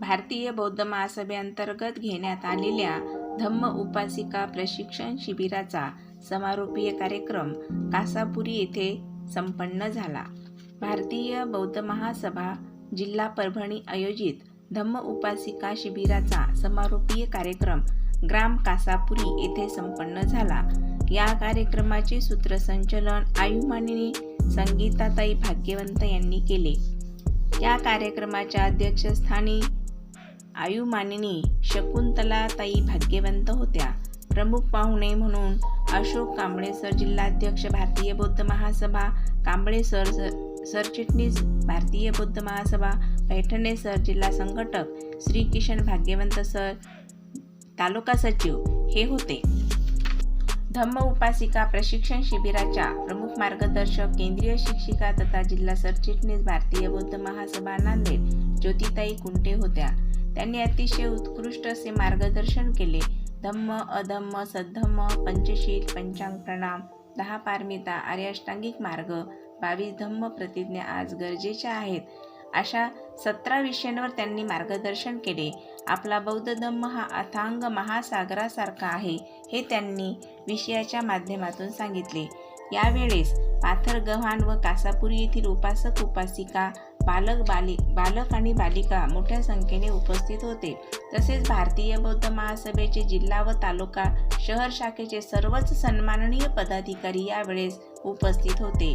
भारतीय बौद्ध महासभेअंतर्गत घेण्यात आलेल्या धम्म उपासिका प्रशिक्षण शिबिराचा समारोपीय कार्यक्रम कासापुरी येथे संपन्न झाला. भारतीय बौद्ध महासभा जिल्हा परभणी आयोजित धम्म उपासिका शिबिराचा समारोपीय कार्यक्रम ग्राम कासापुरी येथे संपन्न झाला. या कार्यक्रमाचे सूत्रसंचलन आयुमानिनी संगीताताई भाग्यवंत यांनी केले. या कार्यक्रमाच्या अध्यक्षस्थानी आयुमानिनी शकुंतलाताई भाग्यवंत होत्या. प्रमुख पाहुणे म्हणून अशोक कांबळे सर जिल्हाध्यक्ष भारतीय बौद्ध महासभा कांबळे सर सरचिटणीस भारतीय बौद्ध महासभा पैठणे सर जिल्हा संघटक श्री किशन भाग्यवंत सर तालुका सचिव हे होते. धम्म उपासिका प्रशिक्षण शिबिराच्या प्रमुख मार्गदर्शक केंद्रीय शिक्षिका तथा जिल्हा सरचिटणीस भारतीय बौद्ध महासभा नांदेड ज्योतिताई कुंटे होत्या. त्यांनी अतिशय उत्कृष्ट असे मार्गदर्शन केले. धम्म अधम्म सद्धम्म पंचशील पंचांग प्रणाम दहा पारमिता आर्याष्टांगिक मार्ग बावीस धम्म प्रतिज्ञा आज गरजेच्या आहेत. अशा सतरा विषयांवर त्यांनी मार्गदर्शन केले. आपला बौद्ध धम्म हा अथांग महासागरासारखा आहे हे त्यांनी विषयाच्या माध्यमातून सांगितले. यावेळेस पाथर गव्हाण व कासापुरी येथील उपासक उपासिका बालक बाली बालक आणि बालिका मोठ्या संख्येने उपस्थित होते. तसेच भारतीय बौद्ध महासभेचे जिल्हा व तालुका शहर शाखेचे सर्वच सन्माननीय पदाधिकारी यावेळेस उपस्थित होते.